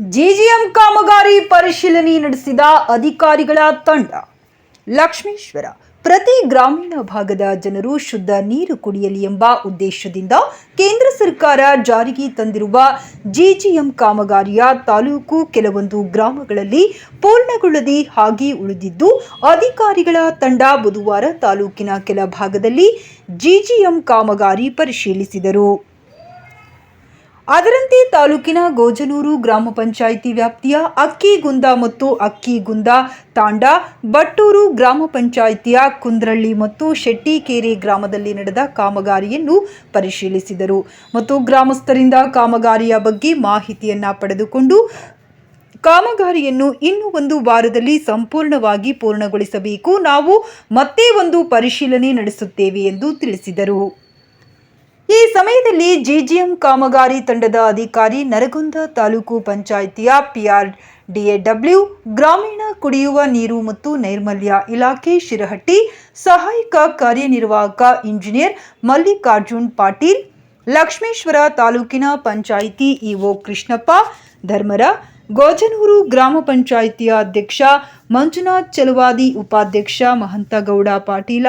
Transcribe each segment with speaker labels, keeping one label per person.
Speaker 1: ಜಿಜಿಎಂ ಕಾಮಗಾರಿ ಪರಿಶೀಲನೆ ನಡೆಸಿದ ಅಧಿಕಾರಿಗಳ ತಂಡ. ಲಕ್ಷ್ಮೇಶ್ವರ, ಪ್ರತಿ ಗ್ರಾಮೀಣ ಭಾಗದ ಜನರು ಶುದ್ಧ ನೀರು ಕುಡಿಯಲಿ ಎಂಬ ಉದ್ದೇಶದಿಂದ ಕೇಂದ್ರ ಸರ್ಕಾರ ಜಾರಿಗೆ ತಂದಿರುವ ಜಿಜಿಎಂ ಕಾಮಗಾರಿಯ ತಾಲೂಕು ಕೆಲವೊಂದು ಗ್ರಾಮಗಳಲ್ಲಿ ಪೂರ್ಣಗೊಳ್ಳದೆ ಹಾಗೆ ಉಳಿದಿದ್ದು, ಅಧಿಕಾರಿಗಳ ತಂಡ ಬುಧವಾರ ತಾಲೂಕಿನ ಕೆಲ ಭಾಗದಲ್ಲಿ ಜಿಜಿಎಂ ಕಾಮಗಾರಿ ಪರಿಶೀಲಿಸಿದರು. ಅದರಂತೆ ತಾಲೂಕಿನ ಗೋಜನೂರು ಗ್ರಾಮ ಪಂಚಾಯಿತಿ ವ್ಯಾಪ್ತಿಯ ಅಕ್ಕಿಗುಂದ ಮತ್ತು ಅಕ್ಕಿಗುಂದ ತಾಂಡ, ಬಟ್ಟೂರು ಗ್ರಾಮ ಪಂಚಾಯಿತಿಯ ಕುಂದ್ರಳ್ಳಿ ಮತ್ತು ಶೆಟ್ಟಿಕೇರಿ ಗ್ರಾಮದಲ್ಲಿ ನಡೆದ ಕಾಮಗಾರಿಯನ್ನು ಪರಿಶೀಲಿಸಿದರು. ಮತ್ತು ಗ್ರಾಮಸ್ಥರಿಂದ ಕಾಮಗಾರಿಯ ಬಗ್ಗೆ ಮಾಹಿತಿಯನ್ನು ಪಡೆದುಕೊಂಡು ಕಾಮಗಾರಿಯನ್ನು ಇನ್ನು ಒಂದು ವಾರದಲ್ಲಿ ಸಂಪೂರ್ಣವಾಗಿ ಪೂರ್ಣಗೊಳಿಸಬೇಕು. ನಾವು ಮತ್ತೆ ಒಂದು ಪರಿಶೀಲನೆ ನಡೆಸುತ್ತೇವೆ ಎಂದು ತಿಳಿಸಿದರು. ಈ ಸಮಯದಲ್ಲಿ ಜಿಜಿಎಂ ಕಾಮಗಾರಿ ತಂಡದ ಅಧಿಕಾರಿ ನರಗುಂದ ತಾಲೂಕು ಪಂಚಾಯಿತಿಯ ಪಿಆರ್ ಡಿಎಡಬ್ಲ್ಯೂ ಗ್ರಾಮೀಣ ಕುಡಿಯುವ ನೀರು ಮತ್ತು ನೈರ್ಮಲ್ಯ ಇಲಾಖೆ ಶಿರಹಟ್ಟಿ, ಸಹಾಯಕ ಕಾರ್ಯನಿರ್ವಾಹಕ ಇಂಜಿನಿಯರ್ ಮಲ್ಲಿಕಾರ್ಜುನ್ ಪಾಟೀಲ್, ಲಕ್ಷ್ಮೇಶ್ವರ ತಾಲೂಕಿನ ಪಂಚಾಯಿತಿ ಇಒ ಕೃಷ್ಣಪ್ಪ, ಧರ್ಮರ, ಗೋಜನೂರು ಗ್ರಾಮ ಪಂಚಾಯಿತಿಯ ಅಧ್ಯಕ್ಷ ಮಂಜುನಾಥ್ ಚಲವಾದಿ, ಉಪಾಧ್ಯಕ್ಷ ಮಹಂತಗೌಡ ಪಾಟೀಲ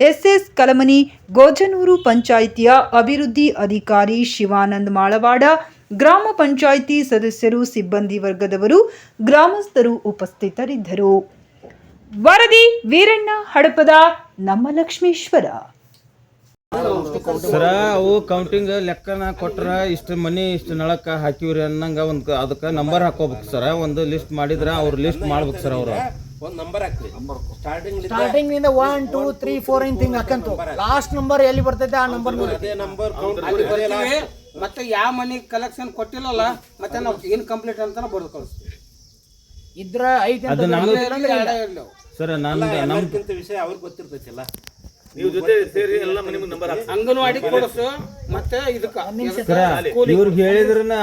Speaker 1: ಎಸ್ಎಸ್ ಕಲಮನಿ ಗೋಜನೂರು ಪಂಚಾಯಿತಿಯ ಅಭಿವೃದ್ಧಿ ಅಧಿಕಾರಿ ಶಿವಾನಂದ್ ಮಾಳವಾಡ, ಗ್ರಾಮ ಪಂಚಾಯಿತಿ ಸದಸ್ಯರು, ಸಿಬ್ಬಂದಿ ವರ್ಗದವರು, ಗ್ರಾಮಸ್ಥರು ಉಪಸ್ಥಿತರಿದ್ದರು. ವರದಿ ವೀರಣ್ಣ ಹಡಪದ ನಮ್ಮ ಲಕ್ಷ್ಮೇಶ್ವರ
Speaker 2: ಸರ, ಅವು ಕೌಂಟಿಂಗ್ ಲೆಕ್ಕನ ಕೊಟ್ರ ಇಷ್ಟು ಮನಿ ಇಷ್ಟು ನಳಕ್ಕ ಹಾಕಿವ್ರಿ ಅನ್ನಂಗ ಒಂದು ಅದಕ್ಕೆ ನಂಬರ್ ಹಾಕೋಬೇಕು ಸರ. ಒಂದು ಲಿಸ್ಟ್ ಮಾಡಿದ್ರೆ ಅವ್ರು ಲಿಸ್ಟ್ ಮಾಡ್ಬೇಕು ಸರ್ ಅವ್ರು.
Speaker 3: ಒಂದ್ ನಂಬರ್ ಹಾಕ್ರಿ. ಸ್ಟಾರ್ಟಿಂಗ್
Speaker 4: ಸ್ಟಾರ್ಟಿಂಗ್ನಿಂದ ಒನ್ ಟೂ ತ್ರೀ ಫೋರ್ ಇಂತ ಹಿಂಗ್ ಹಾಕಂತು. ಲಾಸ್ಟ್ ನಂಬರ್ ಎಲ್ಲಿ ಬರ್ತೈತೆ? ಆ ನಂಬರ್
Speaker 3: ಅದೇ ನಂಬರ್ ಕೌಂಟ್
Speaker 5: ಮತ್ತೆ ಯಾವ ಮನಿ ಕಲೆಕ್ಷನ್ ಕೊಟ್ಟಿಲ್ಲಲ್ಲ ಮತ್ತೆ ನಾವು ಏನ್ ಕಂಪ್ಲೀಟ್ ಅಂತ ಬರ್ದು ಕಳಿಸ್ತೀವಿ.
Speaker 4: ಇದ್ರ ಐತೆ
Speaker 2: ಅದು ನಮ್ದು. ಸರ್ ನಾನು
Speaker 3: ನಮ್ಗಿಂತ ವಿಷಯ ಅವ್ರಿಗೆ ಗೊತ್ತಿರ್ತೈತಿಲ್ಲ.
Speaker 5: ಅಂಗನವಾಡಿ ಕೊಡಿಸು ಮತ್ತೆ ಇದಕ್ಕೆ.
Speaker 2: ಸರ ಇವ್ರಿಗೆ ಹೇಳಿದ್ರನ